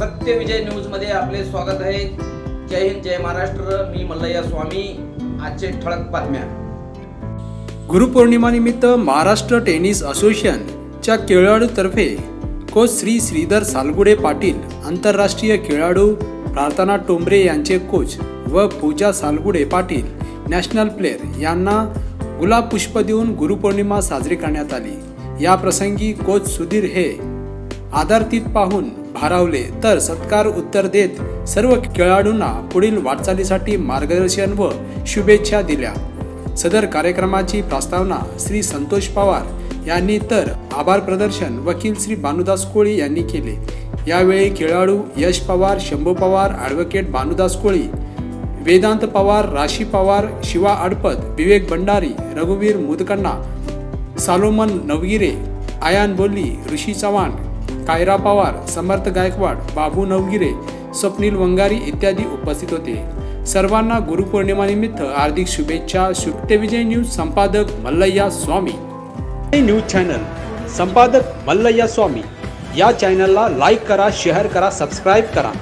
सत्यविजय विजय न्यूजमध्ये आपले स्वागत आहे. जय हिंद जय महाराष्ट्र. मी मल्लय्या स्वामी. आजचे ठळक बातम्या. गुरुपौर्णिमानिमित्त महाराष्ट्र टेनिस असोसिएशनच्या खेळाडूतर्फे कोच श्री श्रीधर सालगुडे पाटील आंतरराष्ट्रीय खेळाडू प्रार्थना टोंबरे यांचे कोच व पूजा सालगुडे पाटील नॅशनल प्लेअर यांना गुलाब पुष्प देऊन गुरुपौर्णिमा साजरी करण्यात आली. या प्रसंगी कोच सुधीर हे आदरतीत पाहून भारावले तर सत्कार उत्तर देत सर्व खेळाडूंना पुढील वाटचालीसाठी मार्गदर्शन व शुभेच्छा दिल्या. सदर कार्यक्रमाची प्रस्तावना श्री संतोष पवार यांनी तर आभार प्रदर्शन वकील श्री भानुदास कोळी यांनी केले. यावेळी खेळाडू यश पवार शंभू पवार ॲडव्होकेट भानुदास कोळी वेदांत पवार राशी पवार शिवा आडपत विवेक भंडारी रघुवीर मुदकण्णा सालोमन नवगिरे आयान बोल्ली ऋषी चव्हाण कायरा पवार समर्थ गायकवाड बाबू नवगिरे स्वप्नील वंगारी इत्यादी उपस्थित होते. सर्वांना गुरुपौर्णिमानिमित्त हार्दिक शुभेच्छा. शुभते विजय न्यूज संपादक मल्लय्या स्वामी. न्यूज चॅनल संपादक मल्लय्या स्वामी. या चॅनलला लाईक करा शेअर करा सबस्क्राईब करा.